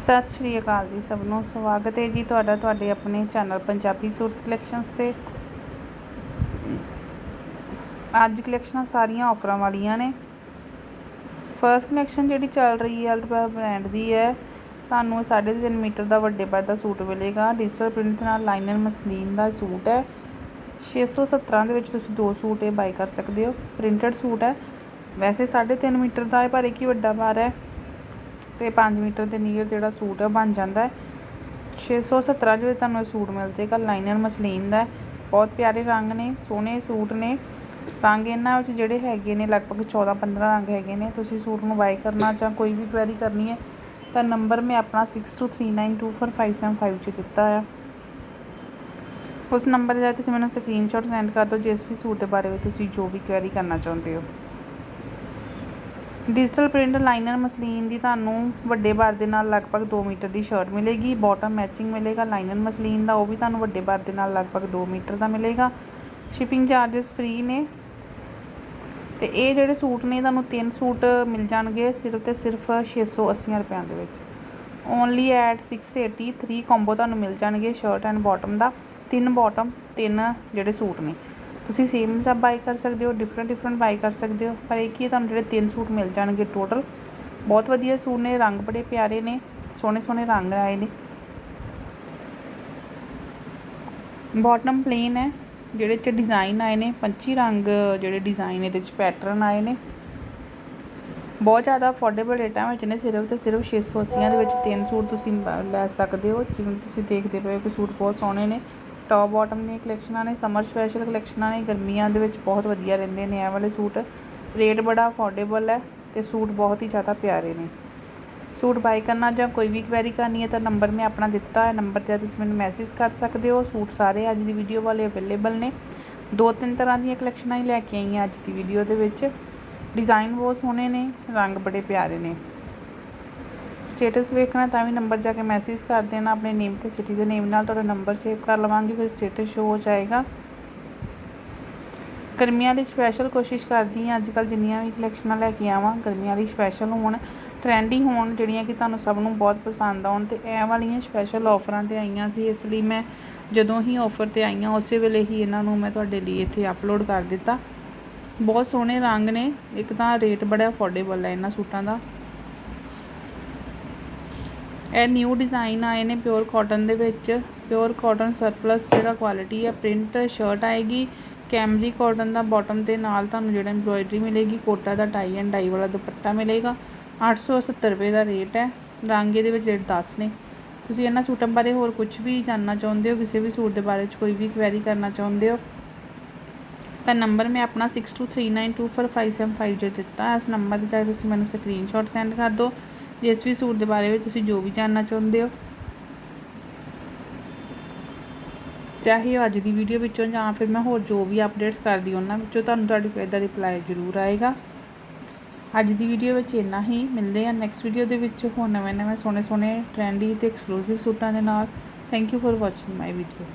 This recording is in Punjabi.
ਸਤਿ ਸ਼੍ਰੀ ਅਕਾਲ ਜੀ ਸਭ ਨੂੰ। ਸਵਾਗਤ ਹੈ ਜੀ ਤੁਹਾਡਾ ਤੁਹਾਡੇ ਆਪਣੇ ਚੈਨਲ ਪੰਜਾਬੀ ਸੂਟਸ ਕਲੈਕਸ਼ਨਸ ਤੇ। ਅੱਜ ਕਲੈਕਸ਼ਨਾਂ ਸਾਰੀਆਂ ਆਫਰਾਂ ਵਾਲੀਆਂ ਨੇ। ਫਰਸਟ ਕਲੈਕਸ਼ਨ ਜਿਹੜੀ ਚੱਲ ਰਹੀ ਹੈ ਅਲਟਰਾ ਬ੍ਰਾਂਡ ਦੀ ਹੈ। ਤੁਹਾਨੂੰ 3.5 ਮੀਟਰ ਦਾ ਵੱਡੇ ਪੱਟ ਦਾ ਸੂਟ ਮਿਲੇਗਾ। ਡਿਜੀਟਲ ਪ੍ਰਿੰਟ ਨਾਲ ਲਾਈਨਰ ਮਸਲੀਨ ਦਾ ਸੂਟ ਹੈ। 617 ਦੇ ਵਿੱਚ ਤੁਸੀਂ ਦੋ ਸੂਟ ਇਹ ਬਾਈ ਕਰ ਸਕਦੇ ਹੋ। ਪ੍ਰਿੰਟਡ ਸੂਟ ਹੈ। ਵੈਸੇ 3.5 ਮੀਟਰ ਦਾ ਹੈ, ਪਰ ਇੱਕ ਹੀ ਵੱਡਾ ਬਾਰ ਹੈ। ਤੇ 5 ਮੀਟਰ ਦੇ ਨੀਅਰ ਜਿਹੜਾ ਸੂਟ ਹੈ ਬਣ ਜਾਂਦਾ ਹੈ। 617 ਦੇ ਵਿੱਚ ਤੁਹਾਨੂੰ ਇਹ ਸੂਟ ਮਿਲ ਜਾਏਗਾ। ਲਾਈਨਰ ਮਸਲੀਨ ਦਾ ਬਹੁਤ ਪਿਆਰੇ ਰੰਗ ਨੇ, ਸੋਹਣੇ ਸੂਟ ਨੇ। ਰੰਗ ਇਹਨਾਂ ਵਿੱਚ ਜਿਹੜੇ ਹੈਗੇ ਨੇ, ਲਗਭਗ 14 15 ਰੰਗ ਹੈਗੇ ਨੇ। ਤੁਸੀਂ ਸੂਟ ਨੂੰ ਬਾਈ ਕਰਨਾ ਜਾਂ ਕੋਈ ਵੀ ਕੁਐਰੀ ਕਰਨੀ ਹੈ, ਤਾਂ ਨੰਬਰ ਮੈਂ ਆਪਣਾ 6239245755 'ਚ ਦਿੱਤਾ ਆ। ਉਸ ਨੰਬਰ ਤੇ ਤੁਸੀਂ ਮੈਨੂੰ ਸਕਰੀਨਸ਼ਾਟ ਸੈਂਡ ਕਰ ਦਿਓ, ਜਿਸ ਵੀ ਸੂਟ ਦੇ ਬਾਰੇ ਵਿੱਚ ਤੁਸੀਂ ਜੋ ਵੀ ਕੁਐਰੀ ਕਰਨਾ ਚਾਹੁੰਦੇ ਹੋ। ਡਿਜੀਟਲ ਪ੍ਰਿੰਟ ਲਾਈਨਰ ਮਸਲੀਨ ਦੀ ਤੁਹਾਨੂੰ ਵੱਡੇ ਬਾਰ ਦੇ ਨਾਲ ਲਗਭਗ ਦੋ ਮੀਟਰ ਦੀ ਸ਼ਰਟ ਮਿਲੇਗੀ। ਬਾਟਮ ਮੈਚਿੰਗ ਮਿਲੇਗਾ ਲਾਈਨਰ ਮਸਲੀਨ ਦਾ, ਉਹ ਵੀ ਤੁਹਾਨੂੰ ਵੱਡੇ ਬਾਰ ਦੇ ਨਾਲ ਲਗਭਗ ਦੋ ਮੀਟਰ ਦਾ ਮਿਲੇਗਾ। ਸ਼ਿਪਿੰਗ ਚਾਰजेस ਫ੍ਰੀ ਨੇ। ਤੇ ਇਹ ਜਿਹੜੇ ਸੂਟ ਨੇ, ਤੁਹਾਨੂੰ ਤਿੰਨ ਸੂਟ ਮਿਲ ਜਾਣਗੇ, ਸਿਰਫ ਤੇ ਸਿਰਫ 680 ਰੁਪਏ ਦੇ ਵਿੱਚ। ਓਨਲੀ ਐਟ 680 3 ਕੰਬੋ ਤੁਹਾਨੂੰ ਮਿਲ ਜਾਣਗੇ ਸ਼ਰਟ ਐਂਡ ਬਾਟਮ ਦਾ। ਤਿੰਨ ਬਾਟਮ ਤਿੰਨ ਜਿਹੜੇ ਸੂਟ ਨੇ। ਤੁਸੀਂ ਸੇਮ ਸਭ ਬਾਈ ਕਰ ਸਕਦੇ ਹੋ ਡਿਫਰੈਂਟ ਡਿਫਰੈਂਟ ਬਾਈ ਕਰ ਸਕਦੇ ਹੋ, ਪਰ ਇੱਕ ਹੀ ਤੁਹਾਨੂੰ ਜਿਹੜੇ ਤਿੰਨ ਸੂਟ ਮਿਲ ਜਾਣਗੇ ਟੋਟਲ ਬਹੁਤ ਵਧੀਆ ਸੂਟ ਨੇ, ਰੰਗ ਬੜੇ ਪਿਆਰੇ ਨੇ, ਸੋਹਣੇ ਸੋਹਣੇ ਰੰਗ ਆਏ ਨੇ। ਬਾਟਮ ਪਲੇਨ ਹੈ, ਜਿਹੜੇ ਚ ਡਿਜ਼ਾਈਨ ਆਏ ਨੇ ਪੰਛੀ ਰੰਗ, ਜਿਹੜੇ ਡਿਜ਼ਾਈਨ ਇਹਦੇ 'ਚ ਪੈਟਰਨ ਆਏ ਨੇ। ਬਹੁਤ ਜ਼ਿਆਦਾ ਅਫੋਰਡੇਬਲ ਰੇਟਾਂ ਵਿੱਚ ਨੇ, ਸਿਰਫ ਤੇ ਸਿਰਫ 680 ਦੇ ਵਿੱਚ ਤਿੰਨ ਸੂਟ ਤੁਸੀਂ ਲੈ ਸਕਦੇ ਹੋ। ਜਿਵੇਂ ਤੁਸੀਂ ਦੇਖਦੇ ਪਏ ਹੋ ਕਿ ਸੂਟ ਬਹੁਤ ਸੋਹਣੇ ਨੇ। ਟੌਪ ਬਾਟਮ ਦੀਆਂ ਕਲੈਕਸ਼ਨਾਂ ਨੇ ਸਮਰ ਸਪੈਸ਼ਲ ਕਲੈਕਸ਼ਨਾਂ ਨੇ, ਗਰਮੀਆਂ ਦੇ ਵਿੱਚ ਬਹੁਤ ਵਧੀਆ ਰਹਿੰਦੇ ਨੇ ਇਹ ਵਾਲੇ ਸੂਟ। ਰੇਟ ਬੜਾ ਅਫੋਰਡੇਬਲ ਹੈ ਤੇ ਸੂਟ ਬਹੁਤ ਹੀ ਜ਼ਿਆਦਾ ਪਿਆਰੇ ਨੇ। ਸੂਟ ਬਾਈ ਕਰਨਾ ਜਾਂ ਕੋਈ ਵੀ ਕੁਐਰੀ ਕਰਨੀ ਹੈ ਤਾਂ ਨੰਬਰ ਮੈਂ ਆਪਣਾ ਦਿੱਤਾ ਹੈ। ਨੰਬਰ ਤੇ ਤੁਸੀਂ ਮੈਨੂੰ ਮੈਸੇਜ ਕਰ ਸਕਦੇ ਹੋ। ਸੂਟ ਸਾਰੇ ਅੱਜ ਦੀ ਵੀਡੀਓ ਵਾਲੇ ਅਵੇਲੇਬਲ ਨੇ। ਦੋ ਤਿੰਨ ਤਰ੍ਹਾਂ ਦੀਆਂ ਕਲੈਕਸ਼ਨਾਂ ਹੀ ਲੈ ਕੇ ਆਈ ਹਾਂ ਅੱਜ ਦੀ ਵੀਡੀਓ ਦੇ ਵਿੱਚ। ਡਿਜ਼ਾਈਨ ਬਹੁਤ ਸੋਹਣੇ ਨੇ, ਰੰਗ ਬੜੇ ਪਿਆਰੇ ਨੇ। ਸਟੇਟਸ ਵੇਖਣਾ ਤਾਂ ਵੀ ਨੰਬਰ ਜਾ ਕੇ ਮੈਸੇਜ ਕਰ ਦੇਣਾ, ਆਪਣੇ ਨੇਮ ਤੇ ਸਿਟੀ ਦੇ ਨੇਮ ਨਾਲ ਤੁਹਾਡਾ ਨੰਬਰ ਸੇਵ ਕਰ ਲਵਾਂਗੀ, ਫਿਰ ਸਟੇਟਸ ਸ਼ੋ ਹੋ ਜਾਏਗਾ। ਗਰਮੀਆਂ ਲਈ ਸਪੈਸ਼ਲ ਕੋਸ਼ਿਸ਼ ਕਰਦੀ ਹਾਂ ਅੱਜ ਕੱਲ ਜਿੰਨੀਆਂ ਵੀ ਕਲੈਕਸ਼ਨਾਂ ਲੈ ਕੇ ਆਵਾਂ, ਗਰਮੀਆਂ ਲਈ ਸਪੈਸ਼ਲ ਹੋਣ ਟ੍ਰੈਂਡੀ ਹੋਣ, ਜਿਹੜੀਆਂ ਕਿ ਤੁਹਾਨੂੰ ਸਭ ਨੂੰ ਬਹੁਤ ਪਸੰਦ ਆਉਣ, ਤੇ ਇਹ ਵਾਲੀਆਂ ਸਪੈਸ਼ਲ ਆਫਰਾਂ ਤੇ ਆਈਆਂ ਸੀ, ਇਸ ਲਈ ਮੈਂ ਜਦੋਂ ਹੀ ਆਫਰ ਤੇ ਆਈਆਂ ਉਸੇ ਵੇਲੇ ਹੀ ਇਹਨਾਂ ਨੂੰ ਮੈਂ ਤੁਹਾਡੇ ਲਈ ਇੱਥੇ ਅਪਲੋਡ ਕਰ ਦਿੱਤਾ। ਬਹੁਤ ਸੋਹਣੇ ਰੰਗ ਨੇ, ਇੱਕ ਤਾਂ ਰੇਟ ਬੜਾ ਅਫੋਰਡੇਬਲ ਹੈ ਇਹਨਾਂ ਸੂਟਾਂ ਦਾ। ਇਹ ਨਿਊ ਡਿਜ਼ਾਈਨ ਆਏ ਨੇ ਪਿਓਰ ਕਾਟਨ ਦੇ ਵਿੱਚ। ਪਿਓਰ ਕਾਟਨ ਸਰਪਲਸ ਜਿਹੜਾ ਕੁਆਲਿਟੀ ਹੈ ਪ੍ਰਿੰਟ ਸ਼ਰਟ ਆਏਗੀ। ਕੈਮਰੀ ਕਾਟਨ ਦਾ ਬਾਟਮ ਦੇ ਨਾਲ ਤੁਹਾਨੂੰ ਜਿਹੜਾ ਐਮਬ੍ਰੋਇਡਰੀ ਮਿਲੇਗੀ, ਕੋਟਾ ਦਾ ਟਾਈ ਐਂਡ ਡਾਈ ਵਾਲਾ ਦੁਪੱਟਾ ਮਿਲੇਗਾ। 870 ਰੁਪਏ ਦਾ ਰੇਟ ਹੈ। ਰੰਗ ਇਹਦੇ ਵਿੱਚ ਰੇਟ 10 ਨੇ। ਤੁਸੀਂ ਇਹਨਾਂ ਸੂਟਾਂ ਬਾਰੇ ਹੋਰ ਕੁਝ ਵੀ ਜਾਣਨਾ ਚਾਹੁੰਦੇ ਹੋ, ਕਿਸੇ ਵੀ ਸੂਟ ਦੇ ਬਾਰੇ ਚ ਕੋਈ ਵੀ ਕੁਐਰੀ ਕਰਨਾ ਚਾਹੁੰਦੇ ਹੋ, ਤਾਂ ਨੰਬਰ ਮੈਂ ਆਪਣਾ 6239245555 ਜੋ ਦਿੱਤਾ, ਇਸ ਨੰਬਰ ਤੇ ਜਾ ਕੇ ਤੁਸੀਂ ਮੈਨੂੰ ਸਕਰੀਨਸ਼ਾਟ ਸੈਂਡ ਕਰ ਦਿਓ। ਜਿਸ ਵੀ ਸੂਟ ਦੇ ਬਾਰੇ ਵਿੱਚ ਤੁਸੀਂ ਜੋ ਵੀ ਜਾਣਨਾ ਚਾਹੁੰਦੇ ਹੋ। ਚਾਹੇ ਉਹ ਅੱਜ ਦੀ ਵੀਡੀਓ ਵਿੱਚੋਂ ਜਾਂ ਫਿਰ ਮੈਂ ਹੋਰ ਜੋ ਵੀ ਅਪਡੇਟਸ ਕਰਦੀ ਉਹਨਾਂ ਵਿੱਚੋਂ ਤੁਹਾਨੂੰ ਤੁਹਾਡੀ ਕੋਈ ਦਾ ਰਿਪਲਾਈ ਜ਼ਰੂਰ ਆਏਗਾ। ਅੱਜ ਦੀ ਵੀਡੀਓ ਵਿੱਚ ਇੰਨਾ ਹੀ। ਮਿਲਦੇ ਆ ਨੈਕਸਟ ਵੀਡੀਓ ਦੇ ਵਿੱਚ ਹੋਰ ਨਵੇਂ ਨਵੇਂ ਸੋਹਣੇ ਸੋਹਣੇ ਟ੍ਰੈਂਡੀ ਤੇ ਐਕਸਕਲੂਸਿਵ ਸੂਟਾਂ ਦੇ ਨਾਲ। Thank you for watching my video